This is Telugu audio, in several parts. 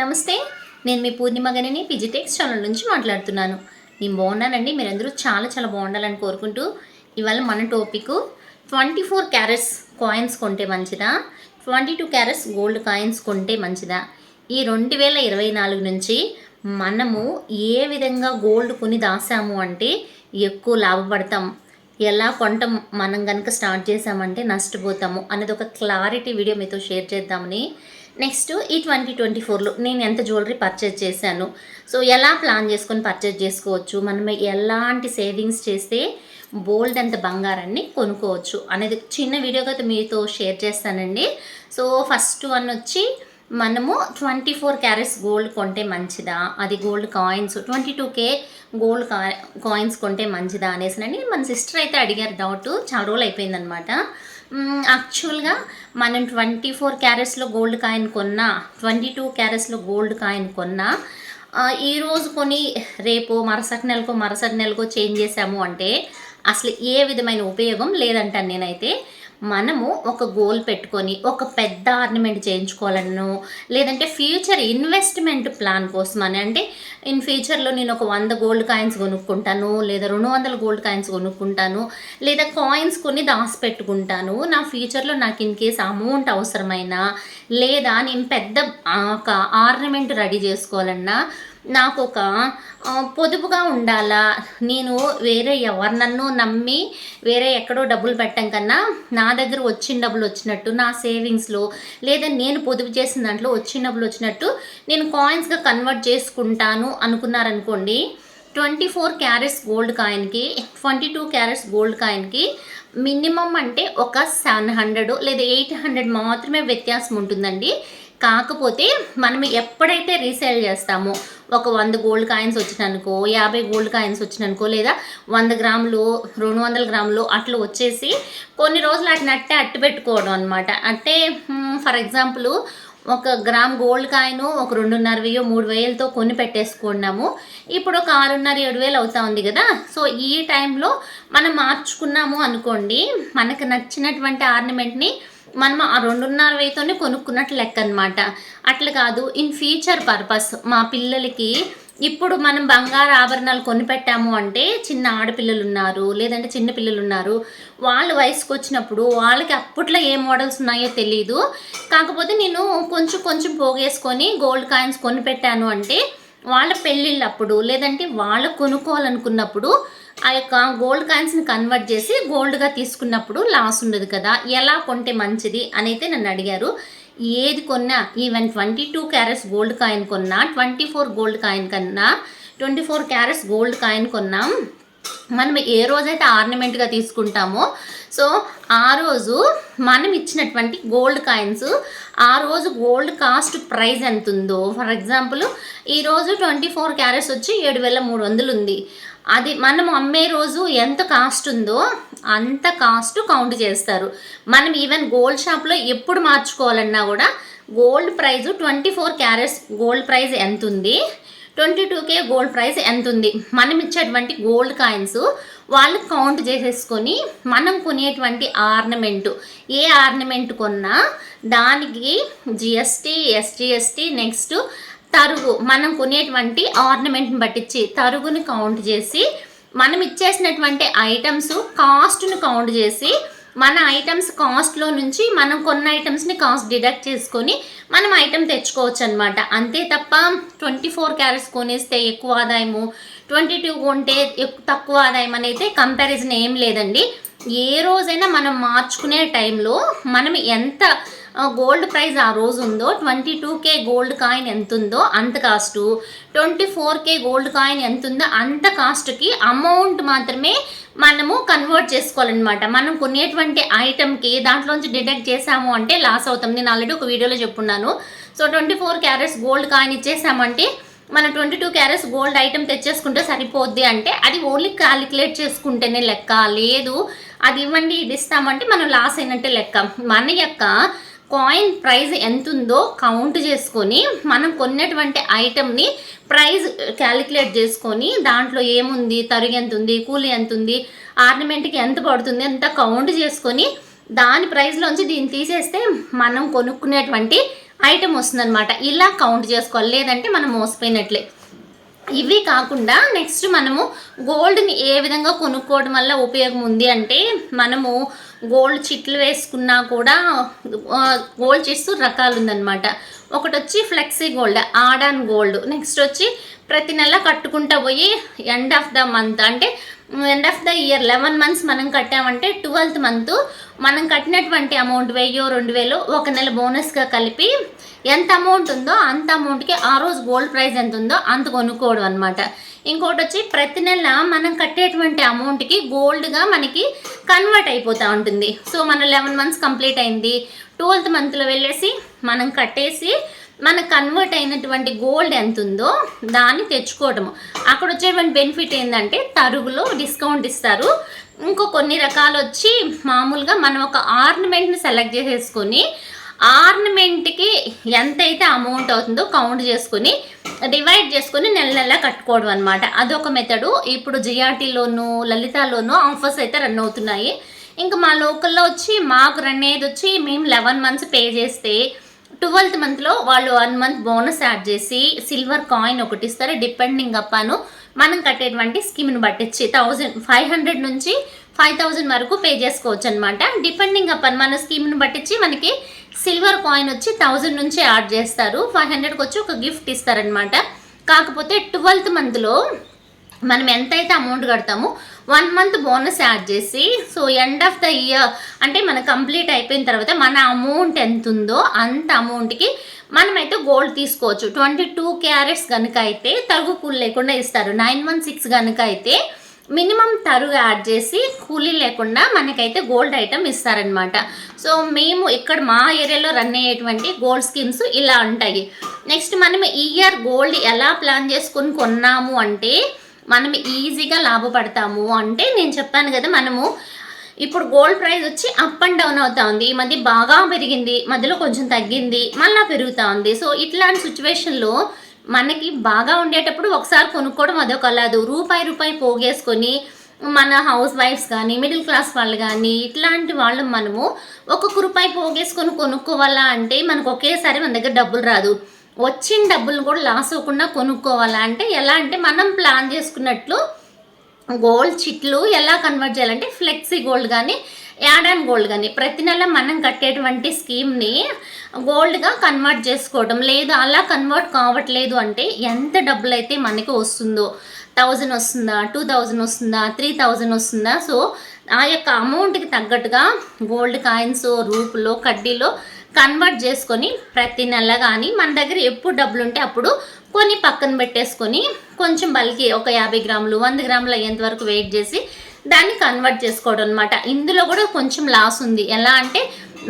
నమస్తే. నేను మీ పూర్ణిమ గనిని పిజిటెక్స్ ఛానల్ నుంచి మాట్లాడుతున్నాను. నేను బాగున్నానండి. మీరందరూ చాలా చాలా బాగుండాలని కోరుకుంటూ ఇవాళ మన topic twenty four carats coins కొంటే మంచిదా? Twenty two carats gold coins కొంటే మంచిదా? ఈ రెండు వేల ఇరవై నాలుగు నుంచి మనము ఏ విధంగా గోల్డ్ కొని దాసాము అంటే ఎక్కువ లాభపడతాం. ఎలా కొంటాం మనం కనుక స్టార్ట్ చేసామంటే నష్టపోతాము అనేది ఒక క్లారిటీ వీడియో మీతో షేర్ చేద్దామని నెక్స్ట్ ఈ ట్వంటీ ట్వంటీ ఫోర్లో నేను ఎంత జ్యువెలరీ పర్చేజ్ చేశాను? సో ఎలా ప్లాన్ చేసుకొని పర్చేజ్ చేసుకోవచ్చు? మనం ఎలాంటి సేవింగ్స్ చేస్తే బోల్డ్ అంత బంగారాన్ని కొనుక్కోవచ్చు? అనేది చిన్న వీడియోగా అయితే మీతో షేర్ చేస్తానండి. సో ఫస్ట్ వన్ వచ్చి మనము ట్వంటీ ఫోర్ క్యారెట్స్ గోల్డ్ కొంటే మంచిదా? అది gold coins twenty two K gold coins కొంటే మంచిదా అనేసినని మన సిస్టర్ అయితే అడిగారు డౌట్ చాలా రోజులు అయిపోయిందనమాట యాక్చువల్గా మనం ట్వంటీ ఫోర్ క్యారెట్స్లో గోల్డ్ కాయిన్ కొన్నా ట్వంటీ టూ క్యారెట్స్లో గోల్డ్ కాయిన్ కొన్నా ఈరోజు ఈ రోజు కొని రేపు మరుసటి నెలకో మరుసటి నెలకో చేంజ్ చేసాము అంటే అసలు ఏ విధమైన ఉపయోగం లేదంటాను నేనైతే. మనము ఒక గోల్ పెట్టుకొని ఒక పెద్ద ఆర్నమెంట్ చేయించుకోవాలను లేదంటే ఫ్యూచర్ ఇన్వెస్ట్మెంట్ ప్లాన్ కోసం అని అంటే ఇన్ ఫ్యూచర్లో నేను ఒక వంద గోల్డ్ కాయిన్స్ కొనుక్కుంటాను లేదా రెండు వందల గోల్డ్ కాయిన్స్ కొనుక్కుంటాను లేదా కాయిన్స్ కొని దాచిపెట్టుకుంటాను. నా ఫ్యూచర్లో నాకు ఇన్ కేస్ అమౌంట్ అవసరమైనా లేదా నేను పెద్ద ఒక ఆర్నమెంట్ రెడీ చేసుకోవాలన్నా నాకు ఒక పొదుపుగా ఉండాలా? నేను వేరే ఎవరినన్నో నమ్మి వేరే ఎక్కడో డబ్బులు పెట్టం కన్నా నా దగ్గర వచ్చిన డబ్బులు వచ్చినట్టు నా సేవింగ్స్లో లేదా నేను పొదుపు చేసిన దాంట్లో వచ్చిన డబ్బులు వచ్చినట్టు నేను కాయిన్స్గా కన్వర్ట్ చేసుకుంటాను అనుకున్నారనుకోండి ట్వంటీ ఫోర్ క్యారెట్స్ గోల్డ్ కాయిన్కి ట్వంటీ టూ క్యారెట్స్ గోల్డ్ కాయిన్కి మినిమం అంటే ఒక సెవెన్ హండ్రెడ్ లేదా ఎయిట్ హండ్రెడ్ మాత్రమే వ్యత్యాసం ఉంటుందండి. కాకపోతే మనం ఎప్పుడైతే రీసేల్ చేస్తామో ఒక వంద గోల్డ్ కాయిన్స్ వచ్చిననుకో యాభై గోల్డ్ కాయిన్స్ వచ్చిననుకో లేదా వంద గ్రాములు రెండు వందల గ్రాములు అట్లా వచ్చేసి కొన్ని రోజులు అట్లా అట్టే అట్టు పెట్టుకోవడం అనమాట అంటే ఫర్ ఎగ్జాంపుల్ ఒక గ్రామ్ గోల్డ్ కాయిన్ ఒక రెండున్నర వెయ్యో మూడు వేలతో కొని పెట్టేసుకున్నాము. ఇప్పుడు ఒక ఆరున్నర ఏడు వేలు అవుతా ఉంది కదా. సో ఈ టైంలో మనం మార్చుకున్నాము అనుకోండి మనకు నచ్చినటువంటి ఆర్నమెంట్ని మనం ఆ రెండున్నర వెయ్యితోనే కొనుక్కున్నట్టు లెక్క అనమాట అట్లా కాదు ఇన్ ఫ్యూచర్ పర్పస్ మా పిల్లలకి ఇప్పుడు మనం బంగారు ఆభరణాలు కొనిపెట్టాము అంటే చిన్న ఆడపిల్లలు ఉన్నారు లేదంటే చిన్న పిల్లలు ఉన్నారు వాళ్ళ వయసుకు వచ్చినప్పుడు వాళ్ళకి అప్పట్లో ఏ మోడల్స్ ఉన్నాయో తెలియదు కాకపోతే నేను కొంచెం కొంచెం పోగేసుకొని గోల్డ్ కాయిన్స్ కొనిపెట్టాను అంటే వాళ్ళ పెళ్ళిళ్ళప్పుడు లేదంటే వాళ్ళు కొనుక్కోవాలనుకున్నప్పుడు ఆ యొక్క గోల్డ్ కాయిన్స్ని కన్వర్ట్ చేసి గోల్డ్గా తీసుకున్నప్పుడు లాస్ ఉండదు కదా. ఎలా కొంటే మంచిది అని అయితే నన్ను అడిగారు. ఏది కొన్నా even twenty two carats gold coin కొన్నా ట్వంటీ ఫోర్ గోల్డ్ కాయిన్ కన్నా twenty four carats gold coin కొన్నాం మనం ఏ రోజైతే ఆర్నమెంట్గా తీసుకుంటామో సో ఆ రోజు మనం ఇచ్చినటువంటి గోల్డ్ కాయిన్స్ ఆ రోజు గోల్డ్ కాస్ట్ ప్రైస్ ఎంత ఉందో ఫర్ ఎగ్జాంపుల్ ఈరోజు ట్వంటీ ఫోర్ క్యారెట్స్ వచ్చి ఏడు వేల మూడు వందలు ఉంది. అది మనం అమ్మే రోజు ఎంత కాస్ట్ ఉందో అంత కాస్ట్ కౌంట్ చేస్తారు. మనం ఈవెన్ గోల్డ్ షాప్లో ఎప్పుడు మార్చుకోవాలన్నా కూడా gold price twenty four carats gold price ఎంత ఉంది twenty two K gold price ఎంత ఉంది మనం ఇచ్చేటువంటి గోల్డ్ కాయిన్స్ వాళ్ళు కౌంట్ చేసేసుకొని మనం కొనేటువంటి ఆర్నమెంట్ ఏ ఆర్నమెంట్ కొన్నా దానికి జిఎస్టీ ఎస్జిఎస్టీ నెక్స్ట్ తరుగు మనం కొనేటువంటి ఆర్నమెంట్ని పట్టించి తరుగుని కౌంట్ చేసి మనం ఇచ్చేసినటువంటి ఐటమ్స్ కాస్ట్ని కౌంట్ చేసి మన ఐటమ్స్ కాస్ట్లో నుంచి మనం కొన్న ఐటమ్స్ని కాస్ట్ డిడక్ట్ చేసుకొని మనం ఐటమ్ తెచ్చుకోవచ్చు అనమాట అంతే తప్ప ట్వంటీ ఫోర్ క్యారెట్స్ కొనేస్తే ఎక్కువ ఆదాయము ట్వంటీ టూ కొంటే ఎక్కువ తక్కువ ఆదాయం అనేది కంపారిజన్ ఏం లేదండి. ఏ రోజైనా మనం మార్చుకునే టైంలో మనం ఎంత గోల్డ్ ప్రైస్ ఆ రోజు ఉందో twenty two K gold coin ఎంత ఉందో అంత cost. Twenty four K gold coin ఎంత ఉందో అంత కాస్ట్కి అమౌంట్ మాత్రమే మనము కన్వర్ట్ చేసుకోవాలన్నమాట. మనం కొనేటువంటి ఐటమ్కి దాంట్లోంచి డిడక్ట్ చేసాము అంటే లాస్ అవుతాం. నేను ఆల్రెడీ ఒక వీడియోలో చెప్పున్నాను. So twenty four carats gold coin ఇచ్చేసామంటే మన twenty two carats gold item తెచ్చేసుకుంటే సరిపోద్ది అంటే అది ఓన్లీ క్యాలిక్యులేట్ చేసుకుంటేనే లెక్క. లేదు అది ఇవ్వండి ఇది ఇస్తామంటే మనం లాస్ అయినట్టే లెక్క. మన యొక్క కాయిన్ ప్రైస్ ఎంత ఉందో కౌంట్ చేసుకొని మనం కొన్నటువంటి ఐటమ్ని ప్రైస్ క్యాలిక్యులేట్ చేసుకొని దాంట్లో ఏముంది తరుగు ఎంత ఉంది కూలి ఎంత ఉంది ఆర్నమెంట్కి ఎంత పడుతుంది అంత కౌంట్ చేసుకొని దాని ప్రైస్లోంచి దీన్ని తీసేస్తే మనం కొనుక్కునేటువంటి ఐటమ్ వస్తుందన్నమాట. ఇలా కౌంట్ చేసుకోవాలి. లేదంటే మనం మోసపోయినట్లే. ఇవి కాకుండా నెక్స్ట్ మనము గోల్డ్ని ఏ విధంగా కొనుక్కోవడం వల్ల ఉపయోగం ఉంది అంటే మనము గోల్డ్ చిట్లు వేసుకున్నా కూడా గోల్డ్ చిట్స్ రకాలు ఉందన్నమాట ఒకటి వచ్చి flexi gold add on gold. Next వచ్చి ప్రతి నెల కట్టుకుంటా పోయి ఎండ్ ఆఫ్ ద మంత్ అంటే end of the year eleven months మనం కట్టామంటే ట్వెల్త్ మంత్ మనం కట్టినటువంటి అమౌంట్ వెయ్యో రెండు వేలు ఒక నెల బోనస్గా కలిపి ఎంత అమౌంట్ ఉందో అంత అమౌంట్కి ఆ రోజు గోల్డ్ ప్రైస్ ఎంత ఉందో అంత కొనుక్కోవడం అనమాట ఇంకోటి వచ్చి ప్రతి నెల మనం కట్టేటువంటి అమౌంట్కి గోల్డ్గా మనకి కన్వర్ట్ అయిపోతూ ఉంటుంది. సో మన లెవెన్ మంత్స్ కంప్లీట్ అయింది. ట్వెల్త్ మంత్లో వెళ్ళేసి మనం కట్టేసి మనకు కన్వర్ట్ అయినటువంటి గోల్డ్ ఎంత ఉందో దాన్ని తెచ్చుకోవటము. అక్కడ వచ్చేటువంటి బెనిఫిట్ ఏంటంటే తరుగులో డిస్కౌంట్ ఇస్తారు. ఇంకో కొన్ని రకాలు వచ్చి మామూలుగా మనం ఒక ఆర్నమెంట్ని సెలెక్ట్ చేసేసుకొని ఆర్నమెంట్కి ఎంతైతే అమౌంట్ అవుతుందో కౌంట్ చేసుకొని డివైడ్ చేసుకొని నెల నెల కట్టుకోవడం అనమాట అదొక మెథడు ఇప్పుడు జిఆర్టీలోను లలితాలోను ఆఫర్స్ అయితే రన్ అవుతున్నాయి. ఇంకా మా లోకల్లో వచ్చి మాకు రన్ అయ్యేది వచ్చి మేము లెవెన్ మంత్స్ పే చేస్తే ట్వెల్త్ మంత్లో వాళ్ళు వన్ మంత్ బోనస్ యాడ్ చేసి సిల్వర్ కాయిన్ ఒకటి ఇస్తారు. డిపెండింగ్ అప్పాను మనం కట్టేటువంటి స్కీమ్ని బట్టించి థౌజండ్ ఫైవ్ హండ్రెడ్ నుంచి ఫైవ్ థౌజండ్ వరకు పే చేసుకోవచ్చు అనమాట డిపెండింగ్ అప్పన్ మన స్కీమ్ని బట్టించి మనకి సిల్వర్ కాయిన్ వచ్చి థౌజండ్ నుంచి యాడ్ చేస్తారు. ఫైవ్ హండ్రెడ్కి వచ్చి ఒక గిఫ్ట్ ఇస్తారనమాట కాకపోతే ట్వెల్త్ మంత్లో మనం ఎంతైతే అమౌంట్ కడతామో వన్ మంత్ బోనస్ యాడ్ చేసి so end of the year అంటే మన కంప్లీట్ అయిపోయిన తర్వాత మన అమౌంట్ ఎంత ఉందో అంత అమౌంట్కి మనమైతే గోల్డ్ తీసుకోవచ్చు. ట్వంటీ టూ క్యారెట్స్ కనుక అయితే తరుగు కూలి లేకుండా ఇస్తారు. నైన్ వన్ సిక్స్ కనుక అయితే మినిమం తరుగు యాడ్ చేసి కూలీ లేకుండా మనకైతే గోల్డ్ ఐటమ్ ఇస్తారనమాట సో మేము ఇక్కడ మా ఏరియాలో రన్ అయ్యేటువంటి గోల్డ్ స్కీమ్స్ ఇలా ఉంటాయి. నెక్స్ట్ మనం ఈ ఇయర్ గోల్డ్ ఎలా ప్లాన్ చేసుకొని కొన్నాము అంటే మనం ఈజీగా లాభపడతాము అంటే నేను చెప్పాను కదా మనము ఇప్పుడు గోల్డ్ ప్రైస్ వచ్చి అప్ అండ్ డౌన్ అవుతా ఉంది. ఈ మధ్య బాగా పెరిగింది. మధ్యలో కొంచెం తగ్గింది. మళ్ళీ పెరుగుతూ ఉంది. సో ఇట్లాంటి సిచ్యువేషన్లో మనకి బాగా ఉండేటప్పుడు ఒకసారి కొనుక్కోవడం అదొక లేదు రూపాయి రూపాయి పోగేసుకొని మన హౌస్ వైఫ్స్ కానీ మిడిల్ క్లాస్ వాళ్ళు కానీ ఇట్లాంటి వాళ్ళు మనము ఒక్కొక్క రూపాయి పోగేసుకొని కొనుక్కోవాలా అంటే మనకు ఒకేసారి మన దగ్గర డబ్బులు రాదు. వచ్చిన డబ్బులు కూడా లాస్ అవ్వకుండా కొనుక్కోవాలా? అంటే ఎలా అంటే మనం ప్లాన్ చేసుకున్నట్లు గోల్డ్ చిట్లు ఎలా కన్వర్ట్ చేయాలంటే ఫ్లెక్సీ గోల్డ్ కానీ యాడ్ అండ్ గోల్డ్ కానీ ప్రతి నెల మనం కట్టేటువంటి స్కీమ్ని గోల్డ్గా కన్వర్ట్ చేసుకోవడం. లేదు అలా కన్వర్ట్ కావట్లేదు అంటే ఎంత డబ్బులు అయితే మనకి వస్తుందో థౌజండ్ వస్తుందా టూ థౌజండ్ వస్తుందా త్రీ థౌజండ్ వస్తుందా? సో ఆ యొక్క అమౌంట్కి తగ్గట్టుగా గోల్డ్ కాయిన్స్ రూపులో కడ్డీలో కన్వర్ట్ చేసుకొని ప్రతి నెల కానీ మన దగ్గర ఎప్పుడు డబ్బులు ఉంటే అప్పుడు కొన్ని పక్కన పెట్టేసుకొని కొంచెం బల్కి ఒక యాభై గ్రాములు వంద గ్రాములు అయ్యేంత వరకు వెయిట్ చేసి దాన్ని కన్వర్ట్ చేసుకోవడం అనమాట ఇందులో కూడా కొంచెం లాస్ ఉంది. ఎలా అంటే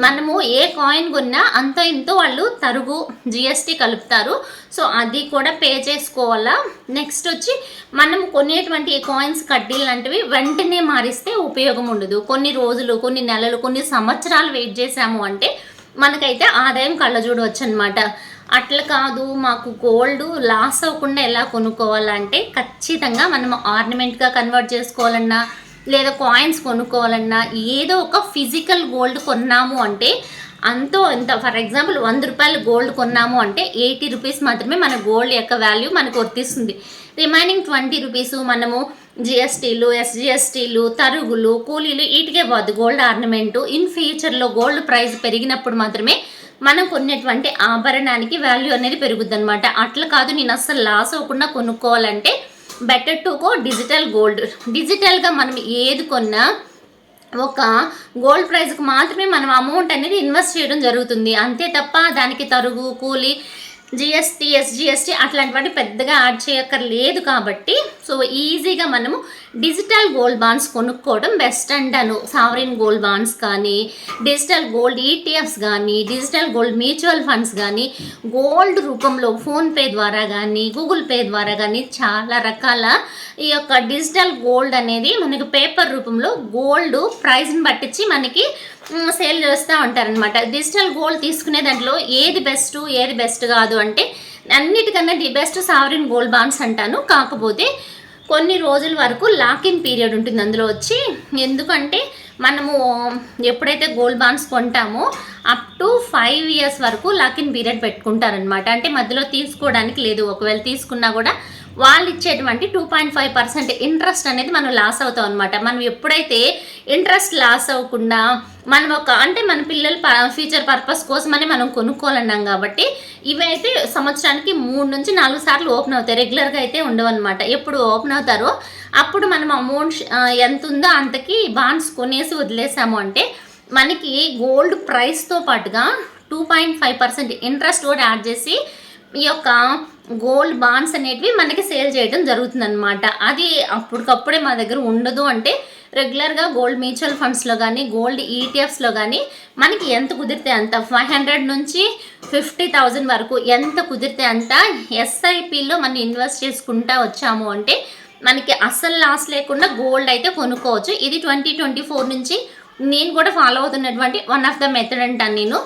మనము ఏ కాయిన్ కొన్నా అంత ఇంతో వాళ్ళు తరుగు జిఎస్టీ కలుపుతారు. సో అది కూడా పే చేసుకోవాలా? నెక్స్ట్ వచ్చి మనం కొనేటువంటి కాయిన్స్ కడ్డీలు లాంటివి వెంటనే మారిస్తే ఉపయోగం ఉండదు. కొన్ని రోజులు కొన్ని నెలలు కొన్ని సంవత్సరాలు వెయిట్ చేసాము అంటే మనకైతే ఆదాయం కళ్ళ చూడవచ్చు అనమాట అట్లా కాదు మాకు గోల్డ్ లాస్ అవ్వకుండా ఎలా కొనుక్కోవాలంటే ఖచ్చితంగా మనం ఆర్నమెంట్గా కన్వర్ట్ చేసుకోవాలన్నా లేదా కాయిన్స్ కొనుక్కోవాలన్నా ఏదో ఒక ఫిజికల్ గోల్డ్ కొన్నాము అంటే అంతో ఇంత ఫర్ ఎగ్జాంపుల్ వంద రూపాయలు గోల్డ్ కొన్నాము అంటే ఎయిటీ రూపీస్ మాత్రమే మన గోల్డ్ యొక్క వాల్యూ మనకు వర్తిస్తుంది. రిమైనింగ్ ట్వంటీ రూపీస్ మనము జిఎస్టీలు ఎస్జిఎస్టీలు తరుగులు కూలీలు వీటికే పోద్ది గోల్డ్ ఆర్నమెంటు ఇన్ ఫ్యూచర్లో గోల్డ్ ప్రైస్ పెరిగినప్పుడు మాత్రమే మనం కొనేటువంటి ఆభరణానికి వాల్యూ అనేది పెరుగుద్ది అనమాట అట్లా కాదు నేను అస్సలు లాస్ అవ్వకుండా కొనుక్కోవాలంటే better to go digital gold డిజిటల్గా మనం ఏది కొన్నా ఒక గోల్డ్ ప్రైస్కి మాత్రమే మనం అమౌంట్ అనేది ఇన్వెస్ట్ చేయడం జరుగుతుంది. అంతే తప్ప దానికి తరుగు కూలి జిఎస్టీ ఎస్జిఎస్టీ అట్లాంటివన్నీ పెద్దగా యాడ్ చేయక్కర్లేదు కాబట్టి సో ఈజీగా మనము డిజిటల్ గోల్డ్ బాండ్స్ కొనుక్కోవడం బెస్ట్ అంటాను సావరిన్ గోల్డ్ బాండ్స్ కానీ డిజిటల్ గోల్డ్ ఈటీఎఫ్స్ కానీ డిజిటల్ గోల్డ్ మ్యూచువల్ ఫండ్స్ కానీ గోల్డ్ రూపంలో ఫోన్పే ద్వారా కానీ గూగుల్ పే ద్వారా కానీ చాలా రకాల ఈ యొక్క డిజిటల్ గోల్డ్ అనేది మనకి పేపర్ రూపంలో గోల్డ్ ప్రైస్ని పట్టించి మనకి సేల్ చేస్తూ ఉంటారనమాట డిజిటల్ గోల్డ్ తీసుకునే దాంట్లో ఏది బెస్ట్ ఏది బెస్ట్ కాదు అంటే అన్నిటికన్నా the best sovereign gold bonds అంటాను. కాకపోతే కొన్ని రోజుల వరకు లాకిన్ పీరియడ్ ఉంటుంది అందులో వచ్చి ఎందుకంటే మనము ఎప్పుడైతే గోల్డ్ బాండ్స్ కొంటామో అప్ టు ఫైవ్ ఇయర్స్ వరకు లాక్ ఇన్ పీరియడ్ పెట్టుకుంటారనమాట అంటే మధ్యలో తీసుకోవడానికి లేదు. ఒకవేళ తీసుకున్నా కూడా వాళ్ళు ఇచ్చేటువంటి two point five percent interest అనేది మనం లాస్ అవుతాం అనమాట మనం ఎప్పుడైతే ఇంట్రెస్ట్ లాస్ అవ్వకుండా మనం ఒక అంటే మన పిల్లల ఫ్యూచర్ పర్పస్ కోసమని మనం కొనుక్కోవాలన్నాం కాబట్టి ఇవి అయితే సంవత్సరానికి మూడు నుంచి నాలుగు సార్లు ఓపెన్ అవుతాయి. రెగ్యులర్గా అయితే ఉండవన్నమాట ఎప్పుడు ఓపెన్ అవుతారో అప్పుడు మనం అమౌంట్ ఎంత ఉందో అంతకి బాండ్స్ కొనేసి వదిలేసాము అంటే మనకి గోల్డ్ ప్రైస్తో పాటుగా two point five percent interest కూడా యాడ్ చేసి ఈ యొక్క గోల్డ్ బాండ్స్ అనేటివి మనకి సేల్ చేయడం జరుగుతుందన్నమాట. అది అప్పటికప్పుడే మా దగ్గర ఉండదు అంటే రెగ్యులర్గా గోల్డ్ మ్యూచువల్ ఫండ్స్లో కానీ గోల్డ్ ఈటీఎఫ్స్లో కానీ మనకి ఎంత కుదిరితే అంత ఫైవ్ హండ్రెడ్ నుంచి ఫిఫ్టీ థౌజండ్ వరకు ఎంత కుదిరితే అంత ఎస్ఐపిలో మనం ఇన్వెస్ట్ చేసుకుంటా వచ్చాము అంటే మనకి అస్సలు లాస్ లేకుండా గోల్డ్ అయితే కొనుక్కోవచ్చు. ఇది ట్వంటీ ట్వంటీ ఫోర్ నుంచి నేను కూడా ఫాలో అవుతున్నటువంటి వన్ ఆఫ్ ద మెథడ్ అంటాను నేను.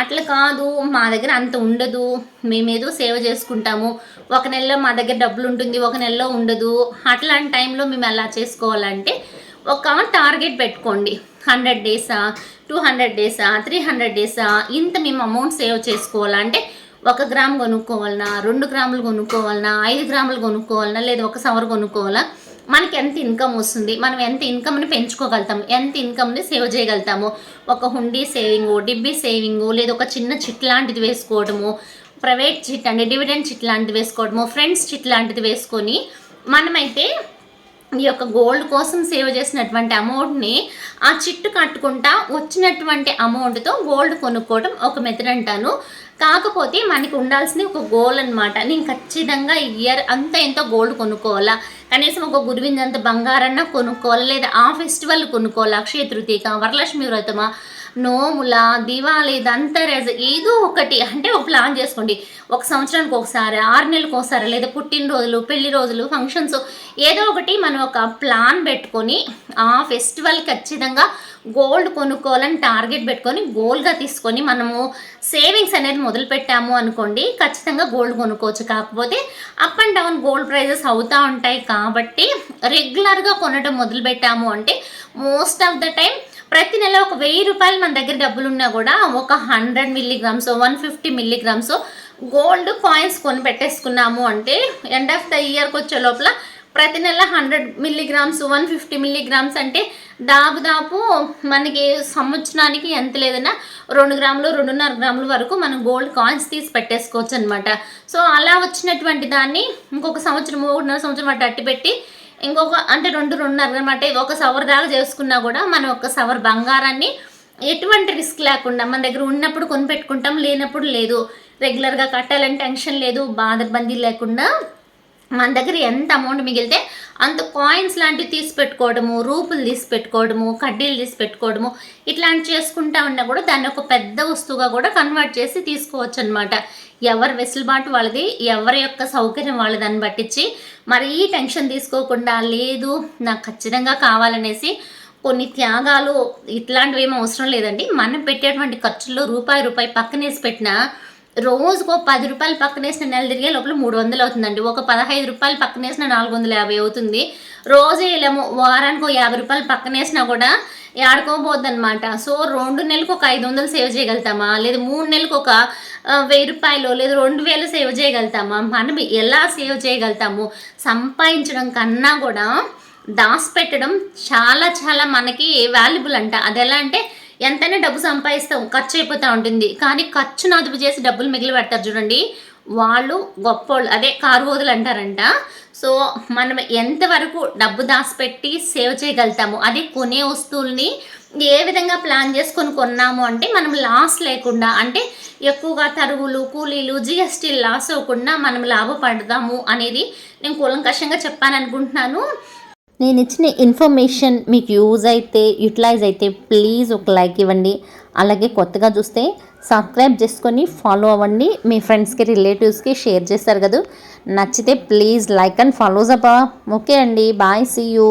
అట్లా కాదు మా దగ్గర అంత ఉండదు. మేమేదో సేవ చేసుకుంటాము. ఒక నెలలో మా దగ్గర డబ్బులు ఉంటుంది ఒక నెలలో ఉండదు. అట్లాంటి టైంలో మేము ఎలా చేసుకోవాలంటే ఒక టార్గెట్ పెట్టుకోండి. హండ్రెడ్ డేసా టూ హండ్రెడ్ డేసా త్రీ హండ్రెడ్ డేసా ఇంత మేము అమౌంట్ సేవ్ చేసుకోవాలంటే ఒక గ్రామ్ కొనుక్కోవాలన్నా రెండు గ్రాములు కొనుక్కోవాలన్నా ఐదు గ్రాములు కొనుక్కోవాలన్నా లేదా ఒక సవర్ కొనుక్కోవాలా? మనకి ఎంత ఇన్కమ్ వస్తుంది? మనం ఎంత ఇన్కమ్ని పెంచుకోగలుగుతాం? ఎంత ఇన్కమ్ని సేవ్ చేయగలుగుతాము? ఒక హుండీ సేవింగు డిబ్బీ సేవింగు లేదా ఒక చిన్న చిట్ లాంటిది వేసుకోవడము ప్రైవేట్ చిట్ అంటే డివిడెండ్ చిట్ లాంటిది వేసుకోవడము ఫ్రెండ్స్ చిట్ లాంటిది వేసుకొని మనమైతే ఈ యొక్క గోల్డ్ కోసం సేవ్ చేసినటువంటి అమౌంట్ని ఆ చిట్టు కట్టుకుంటా వచ్చినటువంటి అమౌంట్తో గోల్డ్ కొనుక్కోవడం ఒక మెథడ్ అంటాను. కాకపోతే మనకి ఉండాల్సింది ఒక గోల్ అనమాట నేను ఖచ్చితంగా ఇయర్ అంత ఎంతో గోల్డ్ కొనుక్కోవాలా? కనీసం ఒక గురువిందంత బంగారన్నా కొనుక్కోవాలా? లేదా ఆ ఫెస్టివల్ కొనుక్కోవాలా? అక్షయ తృతీక వరలక్ష్మి వ్రతమా? నోముల దివాళీ దంతరేజ్ ఏదో ఒకటి. అంటే ఒక ప్లాన్ చేసుకోండి. ఒక సంవత్సరానికి ఒకసారి ఆరు నెలలకు ఒకసారి లేదా పుట్టినరోజులు పెళ్ళి రోజులు ఫంక్షన్స్ ఏదో ఒకటి మనం ఒక ప్లాన్ పెట్టుకొని ఆ ఫెస్టివల్ ఖచ్చితంగా గోల్డ్ కొనుక్కోవాలని టార్గెట్ పెట్టుకొని గోల్డ్గా తీసుకొని మనము సేవింగ్స్ అనేది మొదలు పెట్టాము అనుకోండి ఖచ్చితంగా గోల్డ్ కొనుక్కోవచ్చు. కాకపోతే up and down gold prices అవుతూ ఉంటాయి కాబట్టి రెగ్యులర్గా కొనడం మొదలు పెట్టాము అంటే మోస్ట్ ఆఫ్ ద టైం ప్రతి నెల ఒక వెయ్యి రూపాయలు మన దగ్గర డబ్బులున్నా కూడా ఒక hundred milligrams one fifty milligrams gold coins కొని పెట్టేసుకున్నాము అంటే ఎండ్ ఆఫ్ ద ఇయర్కి వచ్చే లోపల ప్రతి నెల hundred milligrams one fifty milligrams అంటే దాదాపు మనకి సంవత్సరానికి ఎంత లేదన్నా రెండు గ్రాములు రెండున్నర గ్రాముల వరకు మనం గోల్డ్ కాయిన్స్ తీసి పెట్టేసుకోవచ్చు అనమాట సో అలా వచ్చినటువంటి దాన్ని ఇంకొక సంవత్సరం మూడున్నర సంవత్సరం అట్టు అట్టి పెట్టి ఇంకొక అంటే రెండు రెండున్నర అనమాట ఒక సవర్ దాకా చేసుకున్నా కూడా మనం ఒక సవర్ బంగారాన్ని ఎటువంటి రిస్క్ లేకుండా మన దగ్గర ఉన్నప్పుడు కొనిపెట్టుకుంటాం లేనప్పుడు లేదు. రెగ్యులర్గా కట్టాలని టెన్షన్ లేదు బాధబందీ లేకుండా మన దగ్గర ఎంత అమౌంట్ మిగిలితే అంత కాయిన్స్ లాంటివి తీసి పెట్టుకోవడము రూపులు తీసి పెట్టుకోవడము కడ్డీలు తీసి పెట్టుకోవడము ఇట్లాంటి చేసుకుంటా ఉన్నా కూడా దాన్ని ఒక పెద్ద వస్తువుగా కూడా కన్వర్ట్ చేసి తీసుకోవచ్చు అనమాట ఎవరి వెసులుబాటు వాళ్ళది ఎవరి యొక్క సౌకర్యం వాళ్ళదని బట్టించి మరీ టెన్షన్ తీసుకోకుండా లేదు నాకు ఖచ్చితంగా కావాలనేసి కొన్ని త్యాగాలు ఇట్లాంటివి ఏమీ అవసరం లేదండి. మనం పెట్టేటువంటి ఖర్చుల్లో రూపాయి రూపాయి పక్కనేసి పెట్టినా రోజుకో పది రూపాయలు పక్కనేసిన నెల తిరిగే లోపల మూడు వందలు అవుతుందండి. ఒక పదహైదు రూపాయలు పక్కనేసిన నాలుగు వందల యాభై అవుతుంది. రోజు వెళ్ళాము వారానికి ఒక యాభై రూపాయలు పక్కనేసినా కూడా ఆడుకోబోద్ది అనమాట సో రెండు నెలలకు ఒక ఐదు వందలు సేవ్ చేయగలుగుతామా? లేదా మూడు నెలలకు ఒక వెయ్యి రూపాయలు లేదా రెండు వేలు సేవ్ చేయగలుగుతామా? మనం ఎలా సేవ్ చేయగలుగుతాము? సంపాదించడం కన్నా కూడా దాచిపెట్టడం చాలా చాలా మనకి వాల్యుబుల్ అంట. అది ఎలా అంటే ఎంతైనా డబ్బు సంపాదిస్తాం ఖర్చు అయిపోతూ ఉంటుంది. కానీ ఖర్చును అదుపు చేసి డబ్బులు మిగిలి పెడతారు చూడండి. వాళ్ళు గొప్పోళ్ళు అదే కారువోదులు అంటారంట. సో మనం ఎంతవరకు డబ్బు దాచిపెట్టి సేవ్ చేయగలుగుతాము అది కొనే వస్తువుల్ని ఏ విధంగా ప్లాన్ చేసుకొని కొన్నాము అంటే మనం లాస్ లేకుండా అంటే ఎక్కువగా తరుగులు కూలీలు జిఎస్టీ లాస్ అవ్వకుండా మనం లాభపడదాము అనేది నేను కూలంకషంగా చెప్పాను అనుకుంటున్నాను నేను ఇచ్చిన ఇన్ఫర్మేషన్ మీకు యూజ్ అయితే యూటిలైజ్ అయితే ప్లీజ్ ఒక లైక్ ఇవ్వండి. అలాగే కొత్తగా చూస్తే సబ్స్క్రైబ్ చేసుకొని ఫాలో అవ్వండి. మీ ఫ్రెండ్స్కి రిలేటివ్స్కి షేర్ చేస్తారు కదా. నచ్చితే ప్లీజ్ లైక్ అండ్ ఫాలోస్ అబ్బా. ఓకే అండి. Bye see you